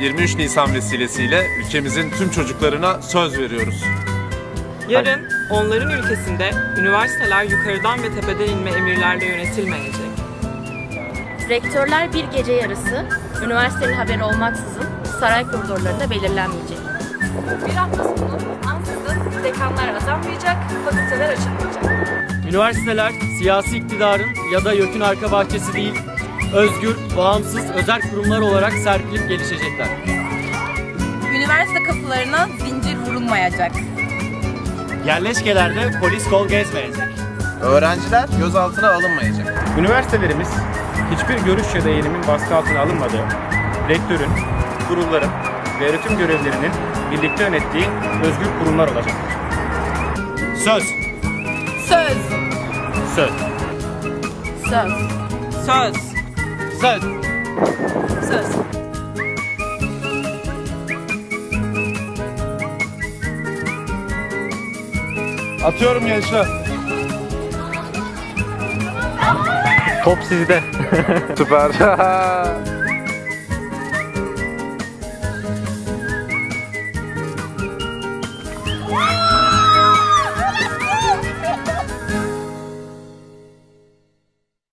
23 Nisan vesilesiyle ülkemizin tüm çocuklarına söz veriyoruz. Yarın onların ülkesinde üniversiteler yukarıdan ve tepeden inme emirlerle yönetilmeyecek. Rektörler bir gece yarısı üniversitenin haberi olmaksızın saray koridorlarında belirlenmeyecek. Bir hafta sonu ansızın dekanlar atanmayacak, fakülteler açılmayacak. Üniversiteler siyasi iktidarın ya da YÖK'ün arka bahçesi değil, özgür, bağımsız, özel kurumlar olarak serpilip gelişecekler. Üniversite kapılarına zincir vurulmayacak. Yerleşkelerde polis kol gezmeyecek. Öğrenciler gözaltına alınmayacak. Üniversitelerimiz hiçbir görüş ya da eğilimin baskı altına alınmadığı, rektörün, kurulların ve öğretim görevlerinin birlikte yönettiği özgür kurumlar olacak. Söz. Söz. Söz. Söz. Söz! Söz. Söz. Atıyorum gençler. Top sizde. Süper.